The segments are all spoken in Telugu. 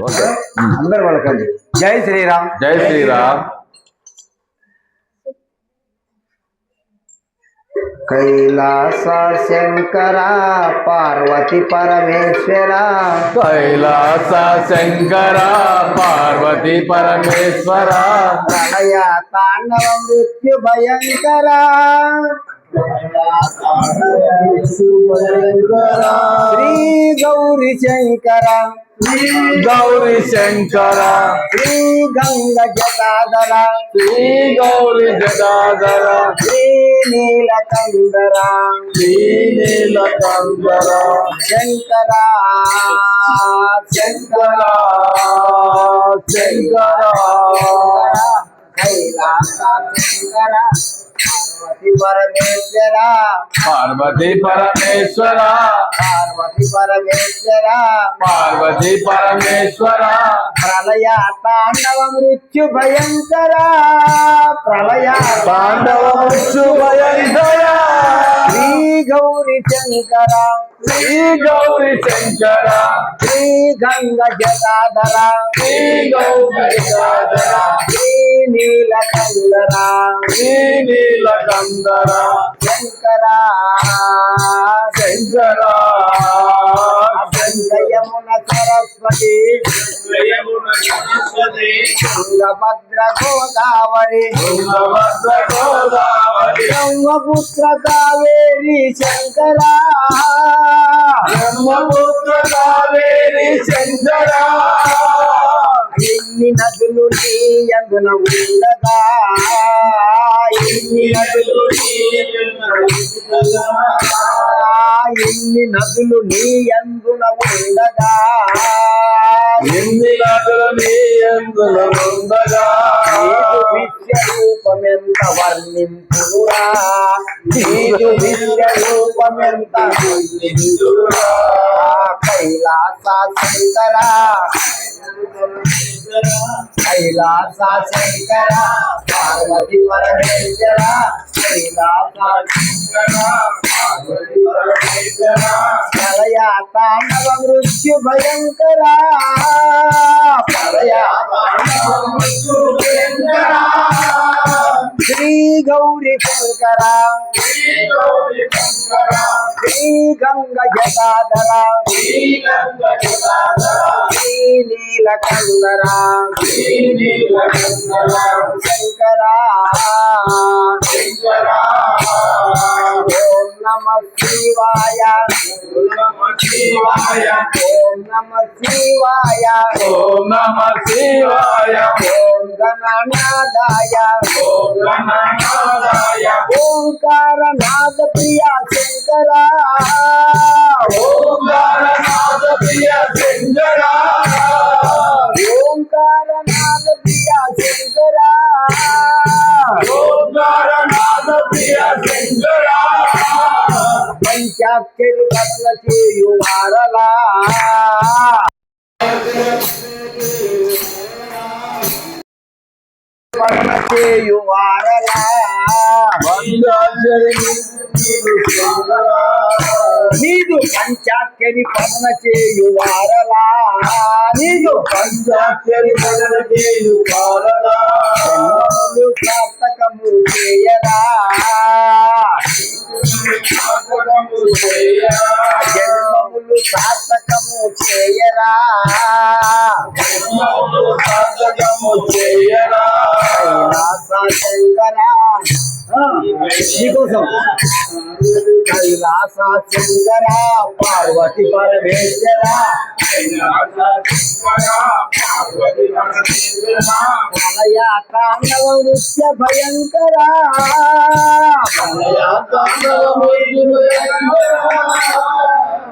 ఓకే అందరు పలకండి జై శ్రీరామ్ జై శ్రీరామ్ కైలాస శంకర పార్వతి పరమేశ్వర కైలాస శంకర పార్వతి పరమేశ్వర ప్రళయ తాండవ మృత్యు భయంకర శ్రీ గౌరీ శంకర గౌరీ శంకర శ్రీ గంగ జటాధర శ్రీ గౌరీ జటాధర శ్రీ నీలకందర శ్రీ నీలకందర శంకర శంకర శంకర కైలాస శంకర పార్వతి పరమేశ్వర పార్వతి పరమేశ్వర పార్వతి పరమేశ్వర పార్వతి పరమేశ్వర ప్రళయ తాండవ మృత్యు భయంకర ప్రళయ పాండవ శుభయంకర శ్రీ గౌరీ శంకర శ్రీ గౌరీ శంకర శ్రీ గంగ జటాధర శ్రీ గౌరీ శ్రీ నీలకందర శ్రీ నీలకందర శంకర. శంకర. సరస్వతి తుంగభద్ర గోదావరి బ్రహ్మపుత్ర కావేరి శంకర. బ్రహ్మపుత్ర కావేరి శంకర. ఎన్ని నదులు నీ అందున ఉండగా. ఎన్ని నదులు ఎన్ని నదులు నీ అందున ఉండగా? ఎన్ని నదులు నీ ఎందుల ఉండగా? నీదు విద్య రూపమెంత వర్ణింపురా నీదు విద్య రూపమెంత వర్ణించురా. కైలాస శంకర కైలాస శంకర. పార్వతి పరమేశ్వర కైలాస మృత్యు భయంకర శ్రీ గౌరీ శంకర. శ్రీ గౌరీ శంకర, శ్రీ గంగ జటాధర శ్రీ గంగ జటాధర, శ్రీ శంకర శంకర, ఓం నమ శివాయ. నమ శివాయ ఓం నమ శివాయ ఓం నమ శివాయ ఓం గణనాదాయ ఓం గణనాదాయ ఓంకార నాద ప్రియ శంకర ఓంకారనాథ ప్రియ శంకర ఓంకార నాద ప్రియ శంకర ఓంకారనాథ ప్రియ శంకర నీదు పంచాక్షరి పదన చేయు వారలా. నీదు పంచాక్షరి పదన చేయు కారణ జన్మములు సార్థకము చేయరా సాధకము చేయ జన్మములు సార్థకము చేయరా. జన్మములు సాధకము చేయరా శంకర నీకోసం. కైలాస శంకర పార్వతి పరమేశ్వర. ప్రళయ తాండవ నృత్య భయంకర.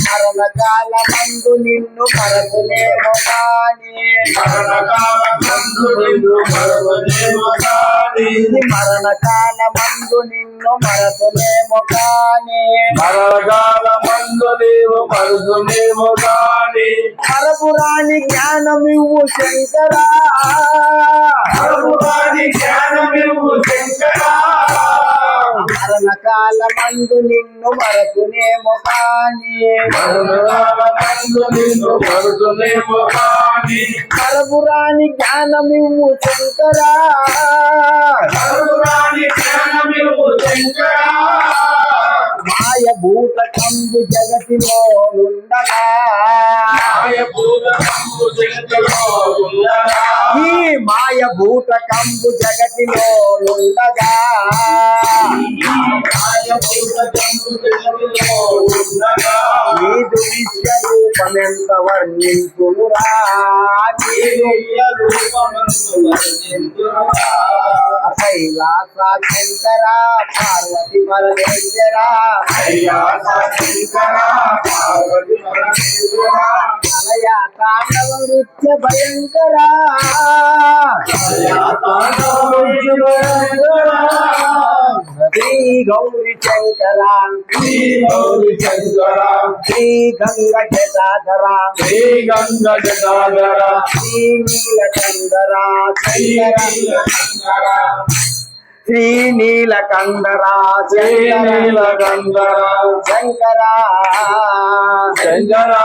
మరణకాల మందు నిన్ను మరత మరచునేమో కాని. మరణకాల మందు నిన్ను మరువలేము కాని ఇది మరణకాల మందు నిన్ను మరచునేమో కాని. మరణకాల మందు నీవు మరుదులేము కాని మరపురాని జ్ఞానమివ్వు శంకరా. మరణకాల నిన్ను మరచునేమో కాని. మరణకాల మందు నిన్ను మరుదులేము కాని మరపురాని జ్ఞానమివ్వు శంకరా. మరువాని జ్ఞానమివ్వు శంకరా మాయ భూత కంబు జగతిలో ఉండగా. మాయ భూతము మాయ భూత కంబు జగతిలో ఉండగా. మాయ భూతము జగత్తులో ఉన్నదా విశ్వరూపమెంత వర్ణించురా నీదు కైలాస శంకర పార్వతి పరమేశ్వర ప్రళయ తాండవ నృత్య భయంకరా శ్రీ గౌరి శంకర శ్రీ గంగ జటాధర గంగ జటాధర శ్రీ నీలకందర శంకర శ్రీ నీలకందర శంకర గంగ శంకర. శంకరా.